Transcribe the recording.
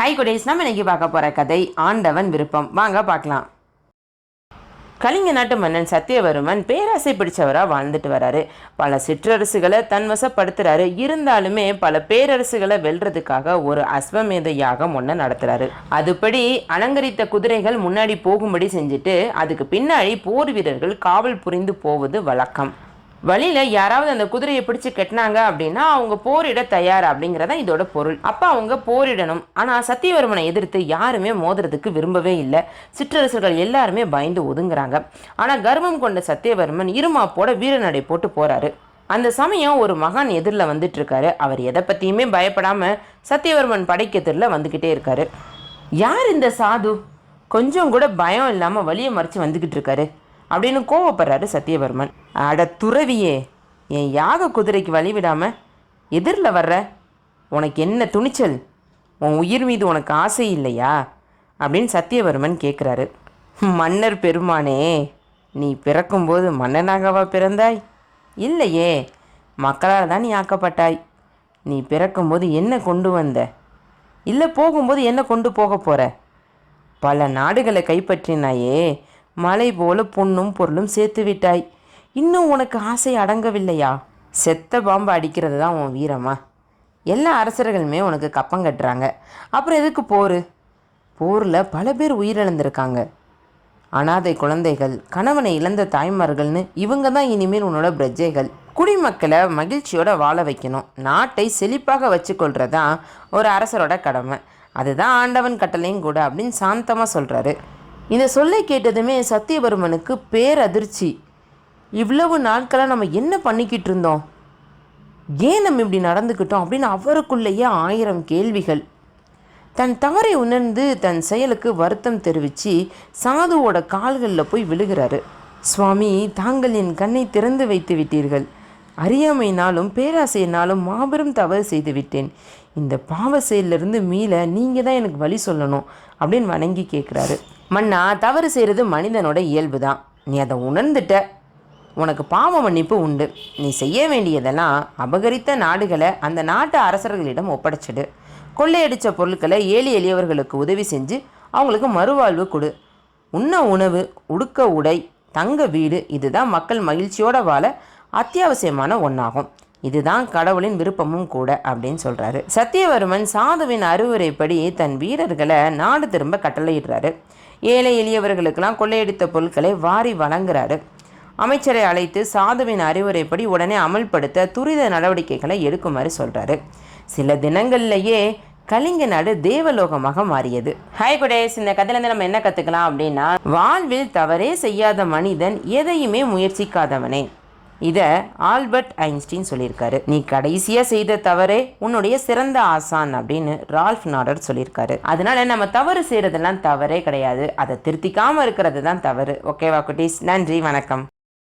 High குடேஸ் நம்ம இன்னைக்கு பார்க்க போகிற கதை ஆண்டவன் விருப்பம். வாங்க பார்க்கலாம். கலிங்க நாட்டு மன்னன் சத்தியவர்மன் பேராசை பிடிச்சவராக வாழ்ந்துட்டு வராரு. பல சிற்றரசுகளை தன்வசப்படுத்துறாரு இருந்தாலுமே பல பேரரசுகளை வெல்றதுக்காக ஒரு அஸ்வமேத யாகம் ஒன்று நடத்துறாரு. அதுபடி அலங்கரித்த குதிரைகள் முன்னாடி போகும்படி செஞ்சுட்டு அதுக்கு பின்னாடி போர் வீரர்கள் காவல் புரிந்து போவது வழக்கம். வழியில் யாராவது அந்த குதிரையை பிடிச்சு கட்டினாங்க அப்படின்னா அவங்க போரிட தயார் அப்படிங்கிறதா இதோட பொருள். அப்போ அவங்க போரிடணும். ஆனால் சத்தியவர்மனை எதிர்த்து யாருமே மோதுறதுக்கு விரும்பவே இல்லை. சிற்றரசர்கள் எல்லாருமே பயந்து ஒதுங்குறாங்க. ஆனால் கர்வம் கொண்ட சத்தியவர்மன் இருமாப்போட வீரநடை போட்டு போகிறாரு அந்த சமயம் ஒரு மகான் எதிரில் வந்துட்டு இருக்காரு அவர் எதை பற்றியுமே பயப்படாமல் சத்தியவர்மன் படைக்கெதிரில் வந்துக்கிட்டே இருக்காரு. யார் இந்த சாது? கொஞ்சம் கூட பயம் இல்லாமல் வழியை மறைச்சு வந்துக்கிட்டு இருக்காரு அப்படின்னு கோவப்படுறாரு சத்தியவர்மன் அட துறவியே என் யாக குதிரைக்கு வழி எதிரில் வர்ற உனக்கு என்ன துணிச்சல்? உன் உயிர் மீது உனக்கு ஆசை இல்லையா? அப்படின்னு சத்தியவர்மன் கேட்குறாரு மன்னர் பெருமானே நீ பிறக்கும்போது மன்னனாகவா பிறந்தாய்? இல்லையே மக்களால் தான் நீ ஆக்கப்பட்டாய். நீ பிறக்கும்போது என்ன கொண்டு வந்த? இல்லை போகும்போது என்ன கொண்டு போக போகிற பல நாடுகளை கைப்பற்றினாயே மலை போல பொண்ணும் பொருளும் சேர்த்து விட்டாய். இன்னும் உனக்கு ஆசை அடங்கவில்லையா? செத்த பாம்பு அடிக்கிறது தான் உன் வீரமா? எல்லா அரசர்களுமே உனக்கு கப்பம் கட்டுறாங்க. அப்புறம் எதுக்கு போர்? போரில் பல பேர் உயிரிழந்திருக்காங்க. அனாதை குழந்தைகள் கணவனை இழந்த தாய்மார்கள்னு இவங்க தான் இனிமேல் உன்னோட பிரஜைகள். குடிமக்களை மகிழ்ச்சியோட வாழ வைக்கணும். நாட்டை செழிப்பாக வச்சுக்கொள்கிறதான் ஒரு அரசரோட கடமை. அதுதான் ஆண்டவன் கட்டளையும் கூட அப்படின்னு சாந்தமாக சொல்கிறாரு இந்த சொல்லை கேட்டதுமே சத்தியவர்மனுக்கு பேரதிர்ச்சி. இவ்வளவு நாட்களாக நம்ம என்ன பண்ணிக்கிட்டு இருந்தோம்? ஏன் நம்ம இப்படி நடந்துக்கிட்டோம் அப்படின்னு அவருக்குள்ளேயே ஆயிரம் கேள்விகள். தன் தவறை உணர்ந்து தன் செயலுக்கு வருத்தம் தெரிவித்து சாதுவோட கால்களில் போய் விழுகிறாரு. சுவாமி தாங்கள் என் கண்ணை திறந்து வைத்து விட்டீர்கள். அறியாமையினாலும் பேராசையினாலும் மாபெரும் தவறு செய்து விட்டேன். இந்த பாவ செயலிருந்து மீள நீங்கள் தான் எனக்கு வழி சொல்லணும் அப்படின்னு வணங்கி கேட்குறாரு மன்னா தவறு செய்கிறது மனிதனோட இயல்பு தான் நீ அதை உணர்ந்துட்ட. உனக்கு பாவ மன்னிப்பு உண்டு. நீ செய்ய வேண்டியதெல்லாம் அபகரித்த நாடுகளை அந்த நாட்டு அரசர்களிடம் ஒப்படைச்சிடு. கொள்ளையடித்த பொருட்களை ஏழி எளியவர்களுக்கு உதவி செஞ்சு அவங்களுக்கு மறுவாழ்வு கொடு. உண்ண உணவு உடுக்க உடை தங்க வீடு இதுதான் மக்கள் மகிழ்ச்சியோட வாழ அத்தியாவசியமான ஒன்றாகும் இதுதான் கடவுளின் விருப்பமும் கூட அப்படின்னு சொல்கிறாரு சத்தியவர்மன் சாதுவின் அறிவுரைப்படி தன் வீரர்களை நாடு திரும்ப கட்டளையிடுறாரு. ஏழை எளியவர்களுக்கெல்லாம் கொள்ளையடித்த பொருட்களை வாரி வழங்குறாரு. அமைச்சரை அழைத்து சாதுவின் அறிவுரைப்படி உடனே அமல்படுத்த துரித நடவடிக்கைகளை எடுக்குமாறு சொல்கிறாரு சில தினங்கள்லேயே கலிங்க நாடு தேவலோகமாக மாறியது. ஹாய் குடேஸ் இந்த கதையிலேருந்து நம்ம என்ன கற்றுக்கலாம் அப்படின்னா வாழ்வில் தவறே செய்யாத மனிதன் எதையுமே முயற்சிக்காதவனே. இதை ஆல்பர்ட் ஐன்ஸ்டீன் சொல்லியிருக்காரு. நீ கடைசியாக செய்த தவறே உன்னுடைய சிறந்த ஆசான் அப்படின்னு ரால்ஃப் நாடர் சொல்லியிருக்காரு. அதனால நம்ம தவறு செய்கிறதெல்லாம் தவறே கிடையாது. அதை திருத்திக்காமல் இருக்கிறது தான் தவறு. ஓகேவா குட்டீஸ்? நன்றி வணக்கம்.